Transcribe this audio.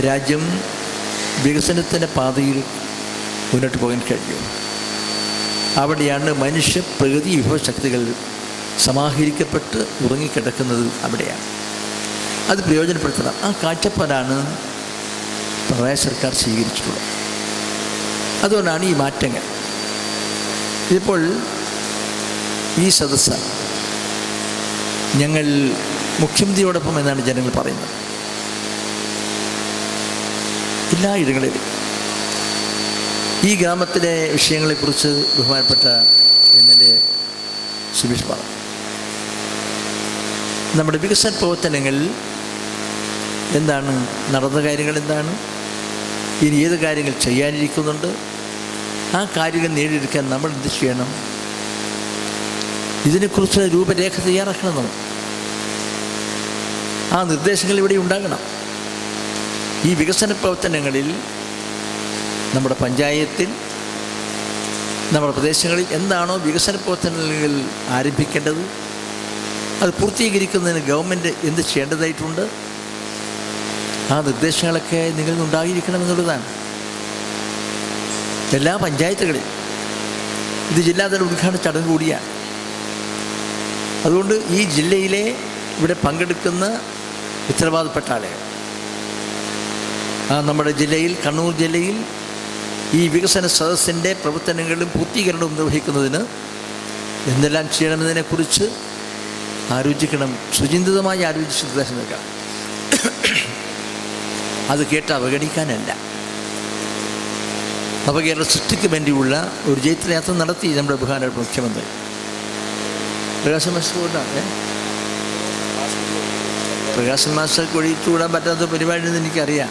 രാജ്യം വികസനത്തിന്റെ പാതയിൽ മുന്നോട്ട് പോകാൻ കഴിയും അവിടെയാണ് മനുഷ്യ പ്രകൃതി വിഭവശക്തികൾ സമാഹരിക്കപ്പെട്ട് ഉറങ്ങിക്കിടക്കുന്നത് അവിടെയാണ്. അത് പ്രയോജനപ്പെടുത്തണം. ആ കാഴ്ചപ്പാടാണ് പിണറായി സർക്കാർ സ്വീകരിച്ചിട്ടുള്ളത്. അതുകൊണ്ടാണ് ഈ മാറ്റങ്ങൾ. ഇപ്പോൾ ഈ സദസ്സ ഞങ്ങൾ മുഖ്യമന്ത്രിയോടൊപ്പം എന്നാണ് ജനങ്ങൾ പറയുന്നത്. എല്ലാ ഇടങ്ങളിലും. ഈ ഗ്രാമത്തിലെ വിഷയങ്ങളെക്കുറിച്ച് ബഹുമാനപ്പെട്ട എം എൽ എ സുബീഷ് പറഞ്ഞു നമ്മുടെ വികസന പ്രവർത്തനങ്ങളിൽ എന്താണ് നടന്ന കാര്യങ്ങൾ എന്താണ് ഇനി ഏത് കാര്യങ്ങൾ ചെയ്യാനിരിക്കുന്നുണ്ട് ആ കാര്യങ്ങൾ നേടിയെടുക്കാൻ നമ്മൾ എന്ത് ചെയ്യണം ഇതിനെക്കുറിച്ച് രൂപരേഖ തയ്യാറാക്കണം നമ്മൾ. ആ നിർദ്ദേശങ്ങൾ ഇവിടെ ഉണ്ടാകണം. ഈ വികസന പ്രവർത്തനങ്ങളിൽ നമ്മുടെ പഞ്ചായത്തിൽ നമ്മുടെ പ്രദേശങ്ങളിൽ എന്താണോ വികസന പ്രവർത്തനങ്ങൾ ആരംഭിക്കേണ്ടത് അത് പൂർത്തീകരിക്കുന്നതിന് ഗവൺമെന്റ് എന്ത് ചെയ്യേണ്ടതായിട്ടുണ്ട് ആ നിർദ്ദേശങ്ങളൊക്കെ നിങ്ങളിൽ നിന്നുണ്ടായിരിക്കണം എന്നുള്ളതാണ്. എല്ലാ പഞ്ചായത്തുകളിൽ ഇത് ജില്ലാതല ഉദ്ഘാടന ചടങ്ങ് കൂടിയാണ്. അതുകൊണ്ട് ഈ ജില്ലയിലെ ഇവിടെ പങ്കെടുക്കുന്ന ഉത്തരവാദപ്പെട്ട ആളുകൾ നമ്മുടെ ജില്ലയിൽ കണ്ണൂർ ജില്ലയിൽ ഈ വികസന സദസ്സിന്റെ പ്രവർത്തനങ്ങളും പൂർത്തീകരണവും നിർവഹിക്കുന്നതിന് എന്തെല്ലാം ചെയ്യണമെന്നതിനെക്കുറിച്ച് ആലോചിക്കണം. സുചിന്തിതമായി ആലോചിച്ച് നിർദ്ദേശം നൽകണം അത് കേട്ട് അവഗണിക്കാനല്ല. നവകേരള സൃഷ്ടിക്ക് വേണ്ടിയുള്ള ഒരു ജൈത്രയാത്ര നടത്തി നമ്മുടെ ബഹുമാനപ്പെട്ട മുഖ്യമന്ത്രി. പ്രകാശം മാസ്റ്റർ കൊണ്ടാണ്. പ്രകാശ് മാസ്റ്റർക്ക് ഒഴിച്ചുകൂടാൻ പറ്റാത്ത പരിപാടിയെന്ന് എനിക്കറിയാം.